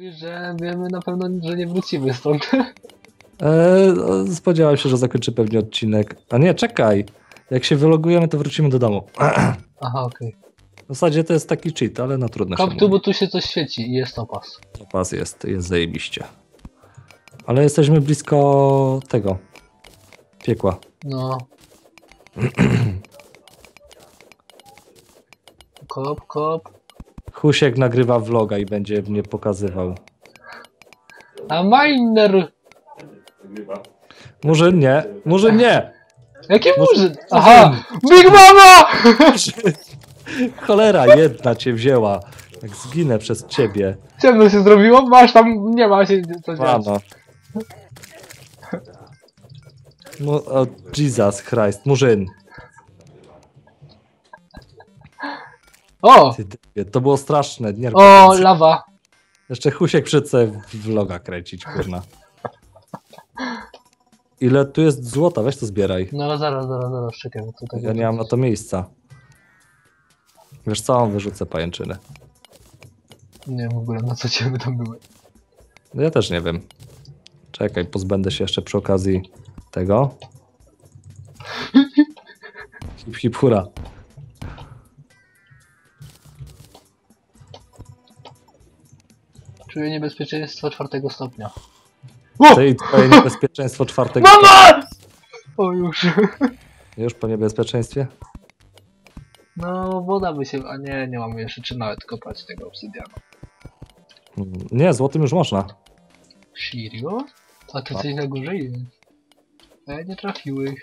Mówisz, że wiemy na pewno, że nie wrócimy stąd. Eee, no, spodziewałem się, że zakończy pewnie odcinek. A nie, czekaj. Jak się wylogujemy, to wrócimy do domu. Aha, okej. W zasadzie to jest taki cheat, ale na trudno się Kop tu, mówi. bo tu się coś świeci i jest opas. Pas jest, jest zajebiście. Ale jesteśmy blisko tego. Piekła. No. Kop, kop. Husiek nagrywa vloga i będzie mnie pokazywał. A miner! Murzyn nie, Murzyn nie! Jaki Może- murzyn? Aha! Big Mama! Cholera jedna cię wzięła. Jak zginę przez ciebie. Ciemno się zrobiło? Masz tam, nie ma się co dziać. Mano. Mu, o, Jesus Christ, Murzyn. O! Ty, to było straszne. Nie O, lawa. Jeszcze Husiek przed sobie vloga kręcić, kurna. Ile tu jest złota? Weź to zbieraj. No zaraz, zaraz, zaraz, czekaj, bo tutaj... Ja nie mam na to miejsca. Wiesz co? Wyrzucę pajęczynę. Nie wiem w ogóle na co ciebie tam były. No ja też nie wiem. Czekaj, pozbędę się jeszcze przy okazji tego. Hip hip hura. Czuję niebezpieczeństwo czwartego stopnia. Ty i twoje niebezpieczeństwo czwartego. Mama! O już. Już po niebezpieczeństwie? No woda by się... A nie, nie mamy jeszcze czy nawet kopać tego obsydianu. Nie, złotym już można. Serio? A tu Tak. coś na górze jest. A ja nie trafiły.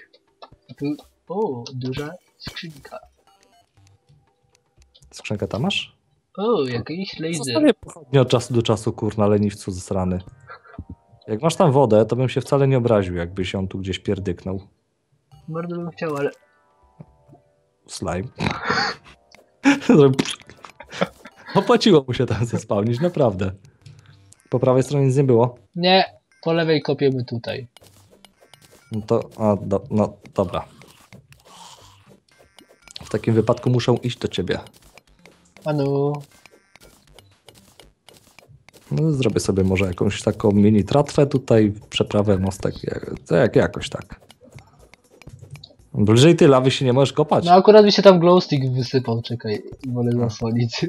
A tu... O, duża skrzynka. Skrzynkę tam masz? O, jakiś laser. Zostawię pochodnie od czasu do czasu, kurna, leniwcu zasrany. Jak masz tam wodę, to bym się wcale nie obraził, jakbyś ją tu gdzieś pierdyknął. Bardzo bym chciał, ale... Slime. Opłaciło mu się tam zespałnić, naprawdę. Po prawej stronie nic nie było. Nie, po lewej kopiemy tutaj. No to, a, do, no dobra. W takim wypadku muszę iść do ciebie. Anu. No, zrobię sobie może jakąś taką mini tratwę tutaj, przeprawę mostek, jak, jakoś tak. Bliżej ty lawy się nie możesz kopać. No akurat mi się tam glowstick wysypał, czekaj. Wolę zasłonić.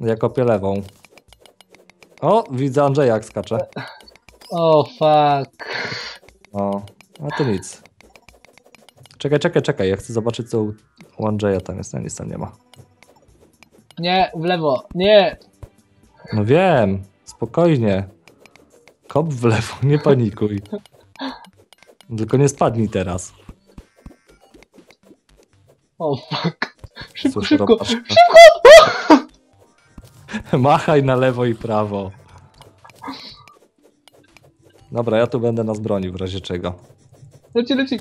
Ja kopię lewą. O, widzę Andrzeja jak skacze. O, fuck. O, a to nic. Czekaj, czekaj, czekaj, ja chcę zobaczyć co u- u Andrzeja tam jest, no nic tam nie ma. Nie, w lewo. Nie. No wiem, spokojnie. Kop w lewo, nie panikuj. Tylko nie spadnij teraz. O, fuck. Szybko, Cóż, szybko. robaczka. Machaj na lewo i prawo. Dobra, ja tu będę nas bronił w razie czego. Leci, leci.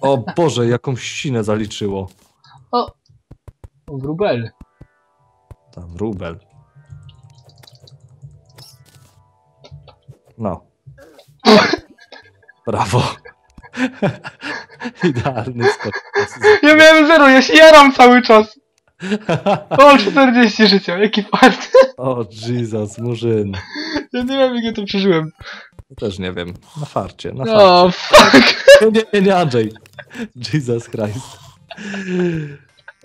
O Boże, jakąś ścinę zaliczyło. O. Wróbel. Tam, rubel. No. Brawo. Idealny skok. Ja miałem zero, ja się jaram cały czas. O, 40 życia, jaki fart. O Jesus, murzyn. Ja nie wiem, jak ja to przeżyłem. Ja też nie wiem. Na farcie, na farcie. O, fuck. Nie, nie, nie, Andrzej. Jesus Christ.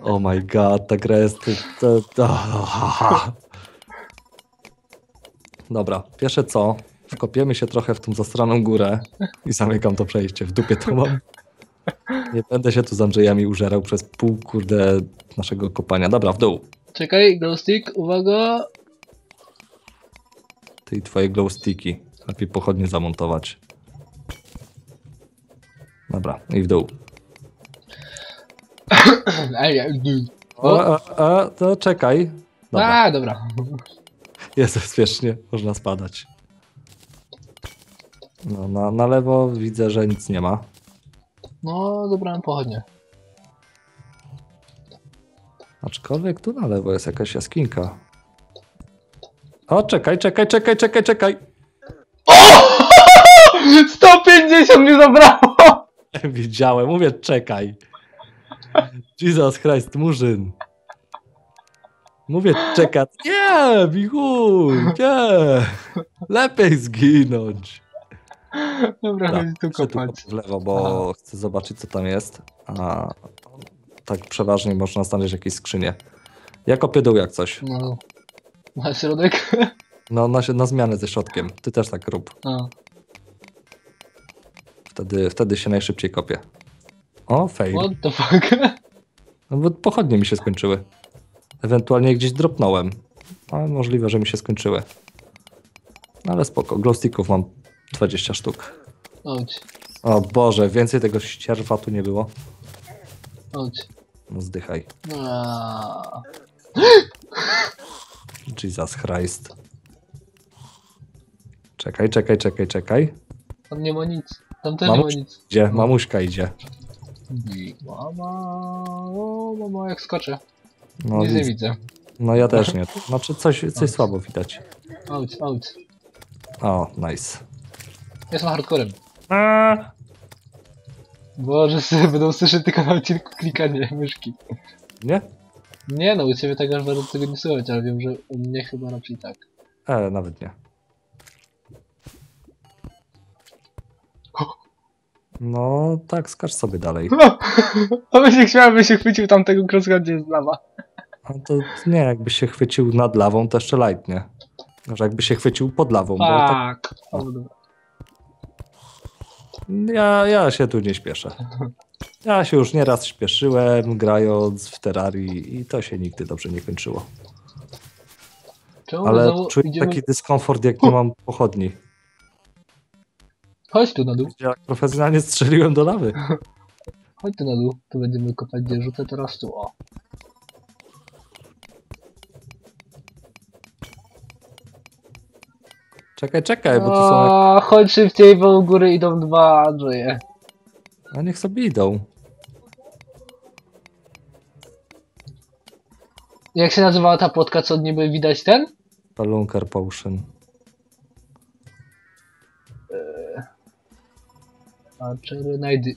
Oh my god, ta gra jest... Dobra, pierwsze co, wkopiemy się trochę w tą zastraną górę i zamykam to przejście. W dupie to mam. Nie będę się tu z Andrzejami użerał przez pół, kurde, naszego kopania. Dobra, w dół. Czekaj, glowstick, uwaga. Ty i twoje glow sticki. Lepiej pochodnie zamontować. Dobra, i w dół. O, a, a, to czekaj. Dobra. A, dobra. Jest bezpiecznie, można spadać. No, na, na lewo widzę, że nic nie ma. No, dobrałem pochodnie. Aczkolwiek tu na lewo jest jakaś jaskinka. O, czekaj, czekaj, czekaj, czekaj, czekaj. 150 mi zabrało! Widziałem, mówię, czekaj. Jesus Christ, murzyn. Mówię, czekać. Nie, Michuj, nie. Lepiej zginąć. Dobra, Dobra, chodź tu kopać. w lewo, bo chcę zobaczyć, co tam jest. A tak przeważnie można znaleźć jakieś skrzynie. Ja kopię dół jak coś. No. Na środek? No, na, na zmianę ze środkiem. Ty też tak rób. A. Wtedy, wtedy się najszybciej kopie. O, fail. What the fuck? No bo pochodnie mi się skończyły. Ewentualnie gdzieś dropnąłem. Ale możliwe, że mi się skończyły. No ale spoko. Glowsticków mam 20 sztuk. Chodź, O Boże, więcej tego ścierwa tu nie było. chodź. No zdychaj. Jesus Christ. Czekaj, czekaj, czekaj, czekaj. Tam nie ma nic. Tam też nie ma Mamuś nic. idzie, mamuśka idzie. Mama, o mama jak skoczę. No, Nic nie widz- widzę. no ja też nie. Znaczy coś, coś słabo widać. Out, out. O, nice. Jestem hardcorem. Boże, sobie będą słyszeć tylko na odcinku klikanie myszki. Nie? Nie no, u ciebie tak aż bardzo tego nie słychać, ale wiem, że u mnie chyba raczej tak. E, nawet nie. No, tak, skacz sobie dalej. A by się by się chwycił tamtego kroska, gdzie jest lawa. A to nie, jakby się chwycił nad lawą, to jeszcze light, nie? Że jakby się chwycił pod lawą, bo tak, Tak. Ja, ja się tu nie śpieszę. Ja się już nieraz śpieszyłem, grając w Terrarii i to się nigdy dobrze nie kończyło. Czemu Ale znowu czuję idziemy... taki dyskomfort, jak nie mam pochodni. Chodź tu na dół. Jak profesjonalnie strzeliłem do lawy. Chodź tu na dół. Tu będziemy kopać, gdzie rzucę teraz tu, o. Czekaj, czekaj, bo tu są... jak- O, chodź szybciej, bo u góry idą dwa Andrzeje. A niech sobie idą. Jak się nazywała ta płotka, co niby widać ten? Palunker Potion. A czy najdy...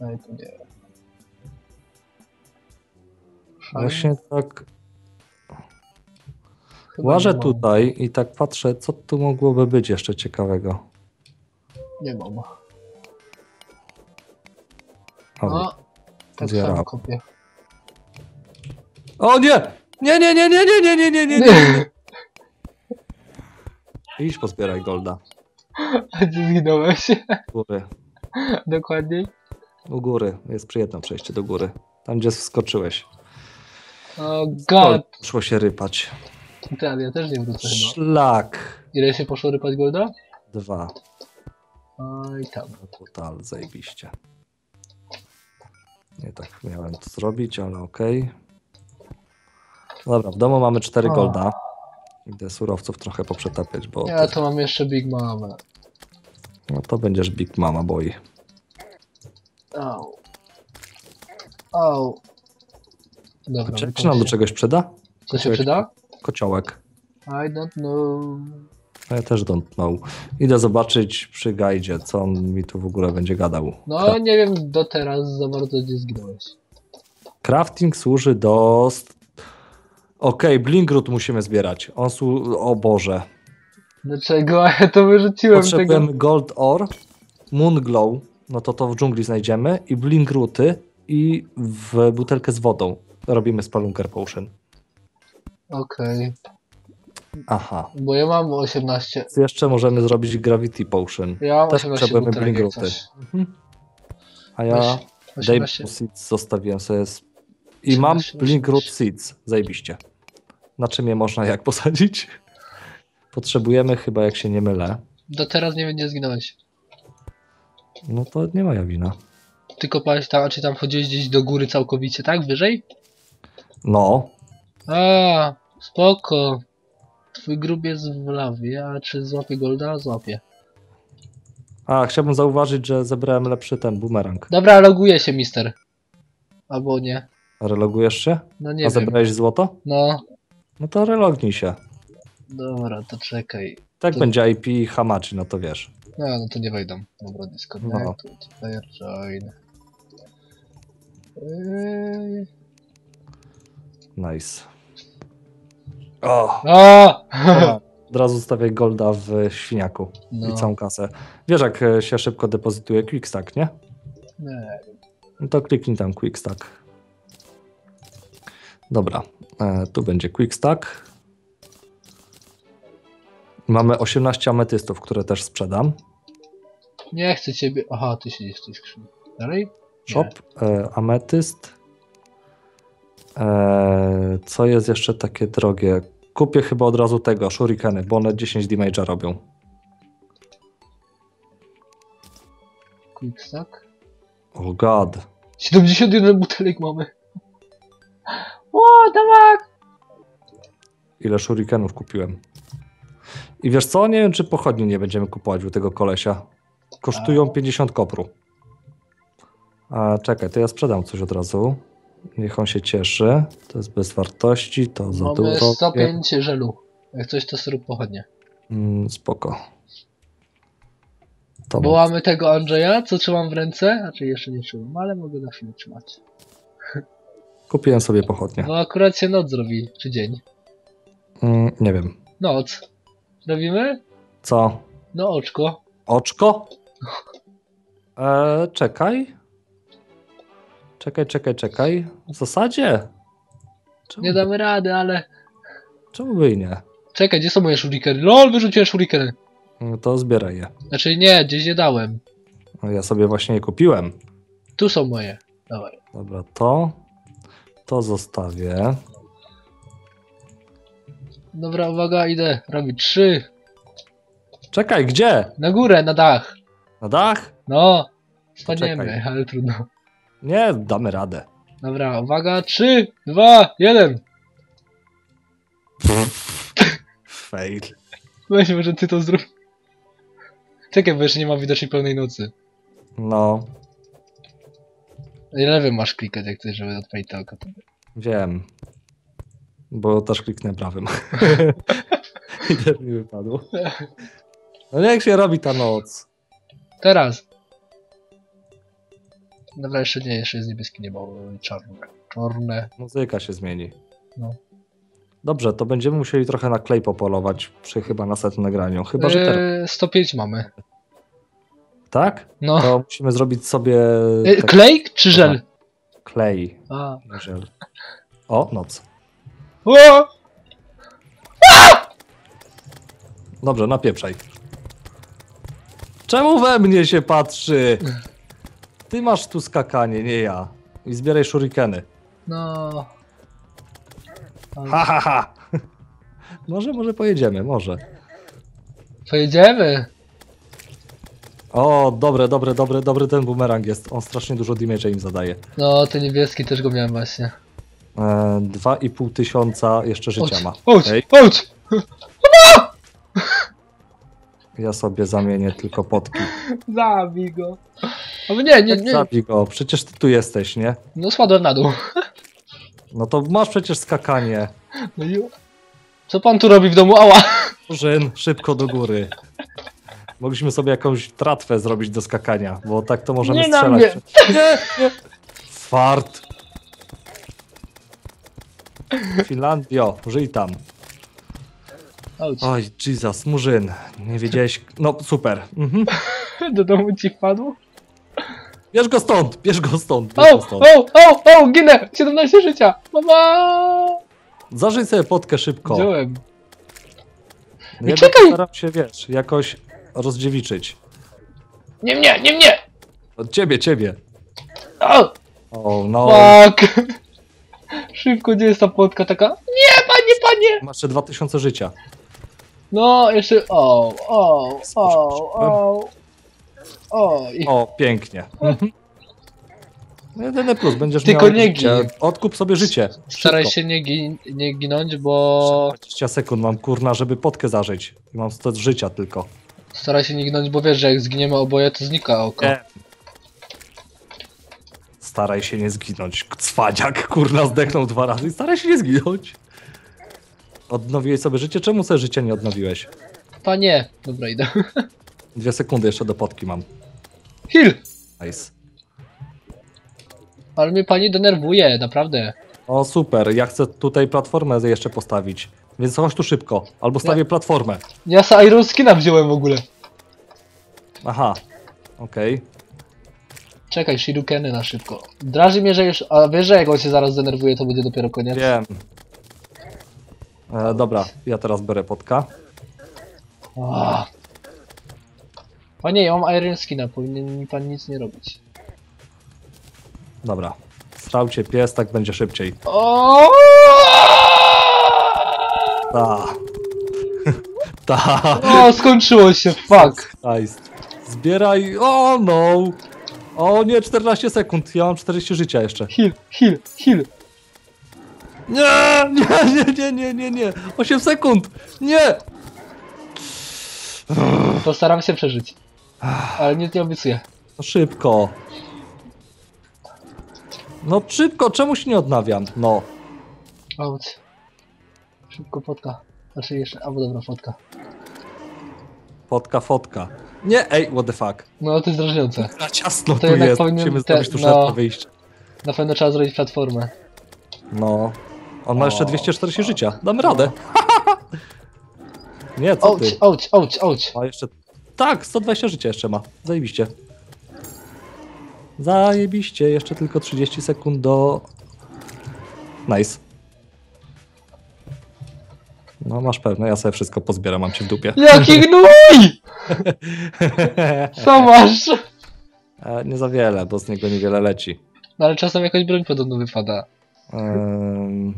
Aj, to nie. Właśnie tak Chyba łażę nie mam. tutaj i tak patrzę, co tu mogłoby być jeszcze ciekawego. Nie mam. O, No, tak zjarał. samo kopię. o nie! Nie, nie, nie, nie, nie, nie, nie, nie, nie, nie. Idź pozbieraj golda. A ty zginąłeś. U góry. Dokładniej. U góry. Jest przyjemne przejście do góry. Tam, gdzie wskoczyłeś. O god. Szło się rypać. Ale ja też nie wrócę chyba. Szlak. Ile się poszło rypać golda? Dwa. Oj tam. Total, zajebiście. Nie tak miałem to zrobić, ale okej. Dobra, w domu mamy cztery golda. Idę surowców trochę poprzetapiać, bo Ja to mam jeszcze Big Mama. no to będziesz Big Mama Boy. Au. Au. Dobra, Czy, nam do czegoś przyda? Co się przyda? Kociołek. I don't know. No Ja też don't know. Idę zobaczyć przy gajdzie, co on mi tu w ogóle będzie gadał. No nie wiem do teraz za bardzo gdzie zginąłeś. Crafting służy do... Okej, Blingroot musimy zbierać. On słu... O Boże. Dlaczego? Ja to wyrzuciłem Potrzebujemy tego. Gold Ore, Moon Glow, no to to w dżungli znajdziemy, i Blingrooty i w butelkę z wodą robimy Spelunker Potion. Okej. Aha. Bo ja mam 18. Więc jeszcze możemy zrobić Gravity Potion. Ja mam Też 18 potrzebujemy butelek jak Blingrooty. coś. Mhm. A ja Weź- Day 18. Seeds zostawiłem sobie. z- I mam 18, Blinkroot 18. Seeds. Zajebiście. Na czym je można jak posadzić? Potrzebujemy chyba, jak się nie mylę. Do teraz nie wiem gdzie zginąłeś. No to nie moja wina. Ty kopałeś tam, a czy tam chodziłeś gdzieś do góry całkowicie, tak? Wyżej? No, A, spoko. Twój grób jest w lawie, a czy złapie golda? Złapie. A, chciałbym zauważyć, że zebrałem lepszy ten bumerang. Dobra, loguje się, mister. Albo nie. Relogujesz się? No A nie wiem. zebrałeś złoto? No, No to relognij się. dobra, to czekaj. Tak To- będzie IP Hamachi, no to wiesz. No, no to nie wejdą. Dobra, disconnect, No. player join. Yy, Nice. O, A! dobra. Od razu stawiaj golda w świniaku i No, całą kasę. Wiesz, jak e, się szybko depozytuje quickstack, nie? nie. No to kliknij tam quickstack. Dobra, e, tu będzie quickstack. Mamy 18 ametystów, które też sprzedam. nie chcę ciebie. Aha, ty siedzisz w tej skrzyni. Dalej? Shop, e, ametyst. E, co jest jeszcze takie drogie? Kupię chyba od razu tego, shurikeny, bo one 10 damage'a robią. Quickstack. Oh god. 71 butelek mamy. O, dawak! Ile shurikenów kupiłem. I wiesz co? Nie wiem, czy pochodni nie będziemy kupować u tego kolesia. Kosztują 50 kopru. A czekaj, to ja sprzedam coś od razu. Niech on się cieszy. To jest bez wartości, to za Mamy dużo. 105 żelu. Jak coś to zrób pochodnie. Mm, spoko. To Bo mam. mamy tego Andrzeja, co trzymam w ręce. Znaczy jeszcze nie trzymam, ale mogę na chwilę trzymać. Kupiłem sobie pochodnie. Bo akurat się noc zrobi, czy dzień. Mm, nie wiem. Noc. Robimy? Co? No oczko. Oczko? E, czekaj. Czekaj, czekaj, czekaj. W zasadzie? Czemu, Nie damy rady, ale... czemu by i nie? Czekaj, gdzie są moje shurikeny? LOL, wyrzuciłem shurikeny. No to zbieraj je. Znaczy nie, gdzieś je dałem. No, ja sobie właśnie je kupiłem. Tu są moje. Dawaj. Dobra, to. To zostawię. Dobra, uwaga, idę. Robić trzy. Czekaj, gdzie? Na górę, na dach. Na dach? No. Spadniemy, Poczekaj. ale trudno. Nie, damy radę. Dobra, uwaga, trzy, dwa, jeden. Fail. Weź może ty to zrób. Czekaj, bo jeszcze nie ma widocznej pełnej nocy. No, Lewym masz klikać, jak chcesz, żeby odpalić to oko. wiem. Bo też kliknę prawym. I też mi wypadło. No jak się robi ta noc? Teraz. Dobra, jeszcze nie, jeszcze jest niebieskie niebo, czarne. Czarne. Muzyka się zmieni. No. Dobrze, to będziemy musieli trochę na klej popolować przy chyba następnym nagraniu. Chyba, że teraz. Eee, 105 mamy. Tak? No. To musimy zrobić sobie E, tak, klej czy żel? klej. A. Żel. O, noc. O! Dobrze, napieprzaj. Czemu we mnie się patrzy? Ty masz tu skakanie, nie ja. I zbieraj shurikeny. No. Ha, ha, ha. Może, może pojedziemy, może. Pojedziemy. O, dobre, dobre, dobre, dobry ten bumerang jest. On strasznie dużo damage'a im zadaje. No, ten niebieski też go miałem właśnie. E, Dwa i pół tysiąca jeszcze życia ma. Chodź, Okej. chodź! Ja sobie zamienię tylko potki. Zabij go. O nie, nie, nie. Zabij go, przecież ty tu jesteś, nie? No spadłem na dół. No to masz przecież skakanie. No i... Co pan tu robi w domu? Ała! Murzyn, szybko do góry. Mogliśmy sobie jakąś tratwę zrobić do skakania, bo tak to możemy Nie strzelać. mnie. Nie, nie. Fart. Finlandio, żyj tam. Oj, Jesus, Murzyn, nie wiedziałeś... No, super. Mhm. Do domu ci wpadło? Bierz go stąd, bierz go stąd, bierz O, go stąd. o, o, o, ginę! 17 życia! Mama! Zażyj sobie potkę szybko. Wziąłem. No ja czekaj! Staram się, wiesz, jakoś rozdziewiczyć. Nie mnie, nie mnie! Od ciebie, ciebie. O, O, no. fuck! Szybko, gdzie jest ta płotka taka? Nie, panie, panie! Masz jeszcze 2000 życia. No, jeszcze, o, o, o, o, o, i O, pięknie. Mhm. No Jedyny plus, będziesz Tylko miał nie życie. gin. Odkup sobie życie. staraj Szybko. się nie, gin, nie ginąć, bo... 20 sekund mam kurna, żeby potkę zażyć. I mam 100 życia tylko. Staraj się nie ginąć, bo wiesz, że jak zginiemy oboje, to znika oko. Nie. Staraj się nie zginąć. Cwaniak, kurna, zdechnął dwa razy. Staraj się nie zginąć. Odnowiłeś sobie życie? Czemu sobie życia nie odnowiłeś? Panie! Dobra, idę. Dwie sekundy jeszcze do potki mam. Heal! Nice. Ale mnie pani denerwuje, naprawdę. O super, ja chcę tutaj platformę jeszcze postawić. Więc chodź tu szybko. Albo stawię platformę. Ja sa Iron Skina wziąłem w ogóle. Aha. Okej. Czekaj, shurikeny na szybko. Draży mnie, że już... A wiesz, że jak on się zaraz zdenerwuje, to będzie dopiero koniec? Wiem. E, dobra, ja teraz biorę potka. Ah. O nie, ja mam Iron Skina, powinien mi pan nic nie robić. Dobra. Strałcie pies, tak będzie szybciej. O! Ta. Ta. o, skończyło się, fuck. Nice. Zbieraj. O no. O nie, 14 sekund. Ja mam 40 życia jeszcze. Heal, heal, heal. Nie, nie, nie, nie, nie, nie, nie. 8 sekund. Nie. Postaram się przeżyć. Ale nic nie obiecuję. No szybko. No szybko, czemu się nie odnawiam? No. Out. Szybko fotka. Znaczy jeszcze, albo dobra, fotka. Fotka, fotka. Nie, ej, what the fuck. No to jest drażniące. Na ciasno To tu jednak jest. powinien Musimy te- zrobić tu no. szybko wyjście. Na pewno trzeba zrobić platformę. No. On ma jeszcze O, 240 życia. Damy radę. nie, co Ouch, ty? ouch, ouch, ouch. Ma jeszcze... Tak, 120 życia jeszcze ma. Zajebiście. Zajebiście. Jeszcze tylko 30 sekund do... Nice. No masz pewne, ja sobie wszystko pozbieram, mam cię w dupie. Jaki gnój! Co masz? E, nie za wiele, bo z niego niewiele leci. No ale czasem jakaś broń podobno wypada. Ehm,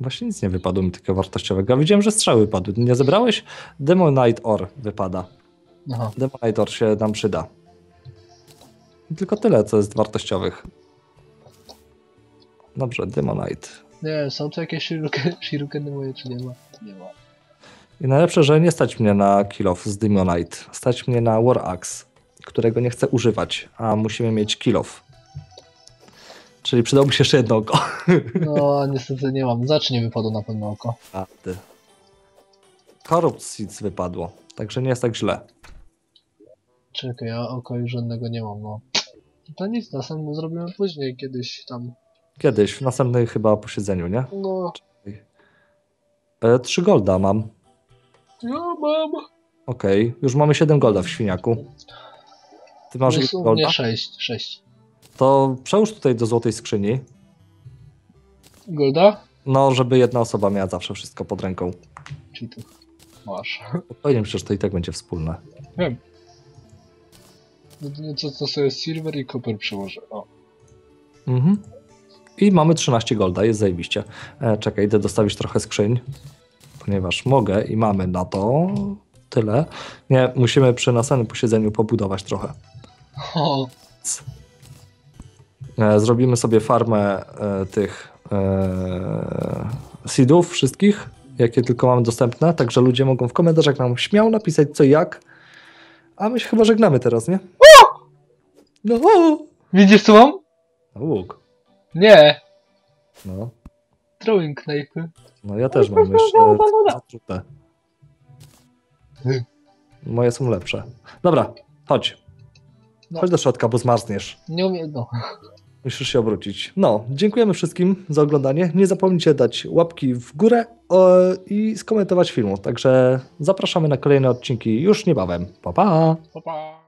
właśnie nic nie wypadło mi takiego wartościowego. Widziałem, że strzały padły. Nie zebrałeś? Demonite Ore wypada. Aha. Demonite Ore się nam przyda. Tylko tyle, co jest wartościowych. Dobrze, Demonite. Nie, są tu jakieś shurikeny moje, czy nie ma? Nie ma. I najlepsze, że nie stać mnie na kill off z Demonite. Stać mnie na War Axe, którego nie chcę używać, a musimy mieć kill off. Czyli przydałby się jeszcze jedno oko. No, niestety nie mam. Znaczy nie wypadło na pewno oko. A, ty. Corrupt Seeds wypadło, także nie jest tak źle. Czekaj, ja oko już żadnego nie mam, no. To nic, następnie zrobimy później, kiedyś tam. Kiedyś, w następnym chyba posiedzeniu, nie? No, E, 3 golda mam. ja mam. Okej, już mamy 7 golda w świniaku. Ty masz u golda? mnie 6, 6. To przełóż tutaj do złotej skrzyni. Golda? No, żeby jedna osoba miała zawsze wszystko pod ręką. Czy tu? Masz. Spokojnie, przecież to i tak będzie wspólne. Wiem. Jedynie co to sobie silver i copper przełożę. O. Mhm. I mamy 13 golda, jest zajebiście. E, czekaj, idę dostawić trochę skrzyń, ponieważ mogę i mamy na to tyle. Nie, musimy przy następnym posiedzeniu pobudować trochę. o. E, Zrobimy sobie farmę e, tych e, seedów wszystkich, jakie tylko mamy dostępne, także ludzie mogą w komentarzach nam śmiało napisać co jak. A my się chyba żegnamy teraz, nie? No, Widzisz co mam? łuk. Nie. No, Throwing knife. no ja też mam jeszcze. Moje są lepsze. Dobra, chodź. No. Chodź do środka, bo zmarzniesz. Nie umiem, no. Musisz się obrócić. No, dziękujemy wszystkim za oglądanie. Nie zapomnijcie dać łapki w górę o, i skomentować filmu. Także zapraszamy na kolejne odcinki już niebawem. Pa, pa! Pa, pa.